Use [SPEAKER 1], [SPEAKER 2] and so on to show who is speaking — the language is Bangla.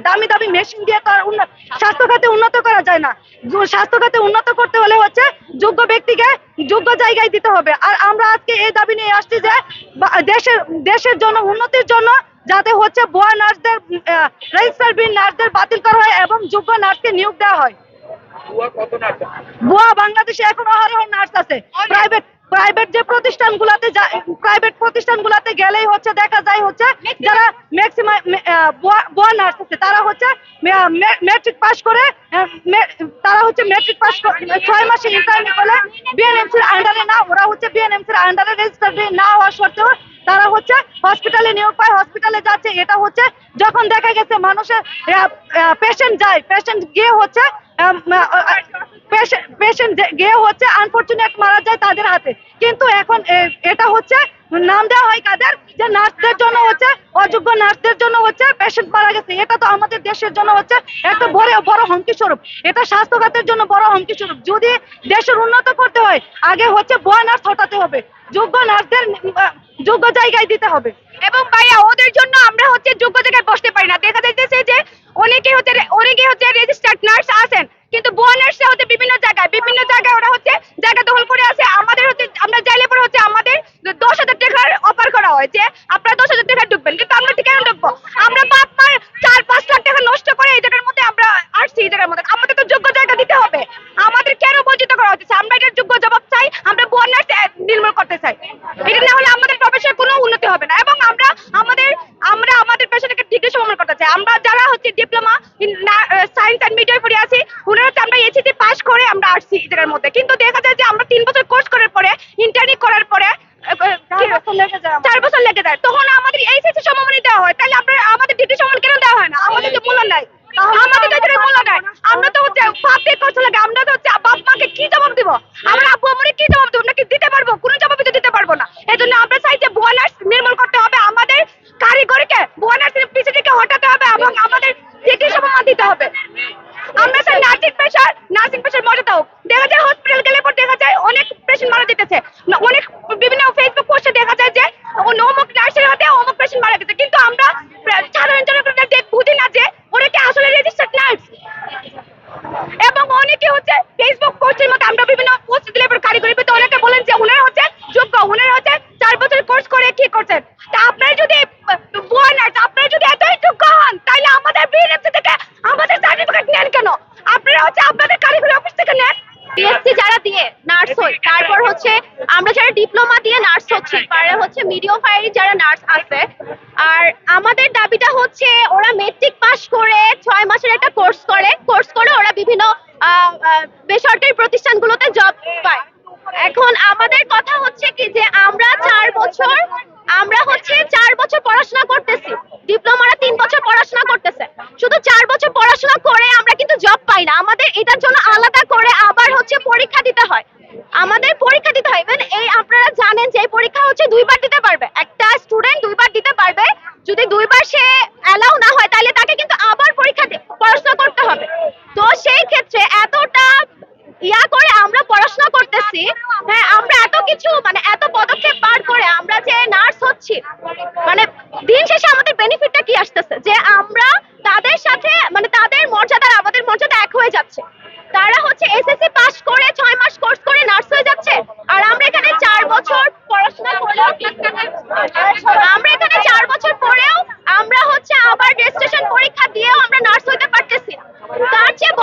[SPEAKER 1] দামি দামি মেশিন দিয়ে তো আর উন্ন- স্বাস্থ্য খাতে উন্নত করা যায় না। স্বাস্থ্য খাতে উন্নত করতে হলে হচ্ছে যোগ্য ব্যক্তিকে যোগ্য জায়গায় দিতে হবে। আর আমরা আজকে এই দাবি নিয়ে আসছি যে দেশের দেশের জন্য উন্নতির জন্য যাতে হচ্ছে ভুয়া নার্সদের রেজিস্টার বিন নার্সদের বাতিল করা হয় এবং যোগ্য নার্সকে নিয়োগ দেওয়া হয়।
[SPEAKER 2] ভুয়া
[SPEAKER 1] বাংলাদেশে এখন অহরহ নার্স আছে। প্রাইভেট প্রাইভেট যে প্রতিষ্ঠানগুলোতে প্রাইভেট প্রতিষ্ঠানগুলোতে গেলেই হচ্ছে দেখা যায় হচ্ছে যারা ম্যাক্সিমাম ভুয়া নার্স আছে, তারা হচ্ছে মেট্রিক পাস করে তারা হচ্ছে মেট্রিক পাস ছয় মাসে ইন্টারনি করলে বিএনএমসির আন্ডারে না, ওরা হচ্ছে বিএনএমসির আন্ডারে রেজিস্টার না হওয়া সত্ত্বেও তারা হচ্ছে হসপিটালে নিয়োগ পায় হসপিটালে যাচ্ছে। এটা হচ্ছে যখন দেখা গেছে মানুষের পেশেন্ট যায় পেশেন্ট গিয়ে হচ্ছে পেশেন্ট গিয়ে হচ্ছে মারা যায় তাদের হাতে। কিন্তু এখন এটা হচ্ছে নাম দেওয়া হয় কাদের? যে নার্সদের জন্য হচ্ছে, অযোগ্য নার্সদের জন্য হচ্ছে পেশেন্ট মারা গেছে। এটা তো আমাদের দেশের জন্য হচ্ছে একটা বড় বড় হুমকি স্বরূপ। এটা স্বাস্থ্য খাতের জন্য বড় হুমকি স্বরূপ। যদি দেশের উন্নত করতে হয়, আগে হচ্ছে ভুয়া নার্স হটাতে হবে। যোগ্য নার্সদের যোগ্য জায়গায় দিতে হবে।
[SPEAKER 3] এবং ভাইয়া, ওদের জন্য আমরা হচ্ছে যোগ্য জায়গায় বসতে পারি না দেখা যাইতেছে যে অনেকে হচ্ছে অনেকে হচ্ছে রেজিস্টার্ড নার্স আছেন কিন্তু বুয়া নার্সরা হচ্ছে বিভিন্ন জায়গায় বিভিন্ন জায়গায় ওরা হচ্ছে জায়গা দখল করে আছে আমাদের হচ্ছে আমরা চাইলে পরে হচ্ছে আমাদের দশ হাজার টাকার অফার করা হয় যে আপনারা দশ হাজার টাকা ঢুকবেন, কিন্তু আমরা ঠিক কেন ঢুকবো। আমরা বাপ মার চার পাঁচ লাখ টাকা নষ্ট করে এই জায়গার মধ্যে আমরা আসছি, এই জায়গার মধ্যে। আমাদের তো যোগ্য জায়গা দিতে হবে। আমাদের কেন বঞ্চিত করা হচ্ছে? আমরা এটার যোগ্য জবাব চাই, আমরা নার্স নির্মূল করতে চাই। এটা না হলে আমাদের প্রফেশনের কোনো উন্নতি হবে না। এবং আমরা আমাদের আমরা আমাদের পেশাটাকে ডিগ্রি সমান করতে চাই। আমরা যারা হচ্ছে ডিপ্লোমা সায়েন্স অ্যান্ড মিডিয়া পড়ে আছি ওনারা আমরা এসিসি পাস করে আমরা আসছি এই জায়গার মধ্যে। কিন্তু দেখা যায় যে আমরা তিন বছর কোর্স করার পরে ইন্টার্নি করার
[SPEAKER 1] চার বছর লেগে যায়
[SPEAKER 3] চার বছর লেগে যায়। তখন আমাদের এই সমমানই দেওয়া হয় তাহলে আমরা আমাদের ডিগ্রি সমান কেন দেওয়া হয় না আমাদের তো মূল্য নাই আমাদের তো এখানে মূল্য নাই আমরা তো হচ্ছে ভাবতে করতে লাগে আমরা তো হচ্ছে বাপ মাকে কি জবাব দিব আমরা আব্বু আম্মুরে কি জবাব দেবো নাকি দিতে পারব কোনো জবাবই তো দিতে পারব না এই জন্য আমরা চাই যে বোনাস নির্মূল করতে হবে আমাদের কারিগরিকে বোনাসের পিছনে থেকে হটাতে হবে এবং আমাদের ডিগ্রি সমমান দিতে হবে আমরা চাই নার্সিং পেশার নার্সিং পেশার মর্যাদা হোক দেখা যায় হসপিটাল গেলে পর দেখা যায় অনেক পেশেন্ট মারা যেতেছে না- অনেক বিভিন্ন ফেসবুক পোস্টে দেখা যায় যে ও অমুক নার্সের হাতে অমুক পেশেন্ট মারা গেছে কিন্তু আমরা প্রা- সাধারণ জনগণরা দেখ বুঝি না যে ওরা কি আসলে রেজিস্টার্ড নার্স এবং অনেকে হচ্ছে ফেসবুক পোস্টের মধ্যে আমরা বিভিন্ন পোস্ট দিলে এবার কারিগরি পেতে অনেকে বলেন যে উনারা হচ্ছে যোগ্য উনারা হচ্ছে চার বছর কোর্স করে কি করছেন তা আপনারা যদি বুয়া নার্স আপনারা যদি এতই যোগ্য হন তাহলে আমাদের বিএনএফসি থেকে আমাদের সার্টিফিকেট নেন কেন আপনারা হচ্ছে আপনাদের কারিগরি অফিস থেকে নেন
[SPEAKER 4] বিএসসি যারা দিয়ে নার্স হই তারপর হচ্ছে আমরা যারা ডিপ্লোমা দিয়ে নার্স হচ্ছি পারে হচ্ছে মিডিয়াম ফায়ারি যারা নার্স আছে আর আমাদের দাবিটা হচ্ছে ওরা মেট্রিক পাস করে ছয় মাসের একটা কোর্স করে কোর্স করে ওরা বিভিন্ন বেসরকারি প্রতিষ্ঠানগুলোতে জব পায়। এখন আমাদের কথা হচ্ছে কি যে আমরা চার বছর আমরা হচ্ছে চার বছর পড়াশোনা করতেছি ডিপ্লোমারা তিন বছর পড়াশোনা করতেছে শুধু চার বছর পড়াশোনা করে আমরা কিন্তু জব পাই না আমাদের এটার জন্য আলাদা করে আবার হচ্ছে পরীক্ষা দিতে হয় আমাদের পরীক্ষা দিতে হয়। ইভেন এই আপনারা জানেন যে পরীক্ষা হচ্ছে দুইবার দিতে পারবে। একটা স্টুডেন্ট দুইবার দিতে পারবে। যদি দুইবার সে অ্যালাউ না হয়, তাহলে তাকে কিন্তু আবার পরীক্ষা পড়াশোনা করতে হবে। তো সেই ক্ষেত্রে এতটা ইয়া করে আমরা পড়াশোনা করতেছি হ্যাঁ আমরা এত কিছু মানে এত পদক্ষেপ পার করে আমরা যে নার্স হচ্ছি মানে দিন শেষে আমাদের বেনিফিটটা কি আসতেছে? যে আমরা তাদের সাথে মানে তাদের মর্যাদা আমাদের মর্যাদা এক হয়ে যাচ্ছে। তারা হচ্ছে এসএসসি পাস করে ছয় মাস কোর্স করে নার্স হয়ে যাচ্ছে আর আমরা এখানে চার বছর পড়াশোনা করেও আমরা এখানে চার বছর পরীক্ষা দিয়েও আমরা নার্স হইতে পারতেছি না। তার চেয়ে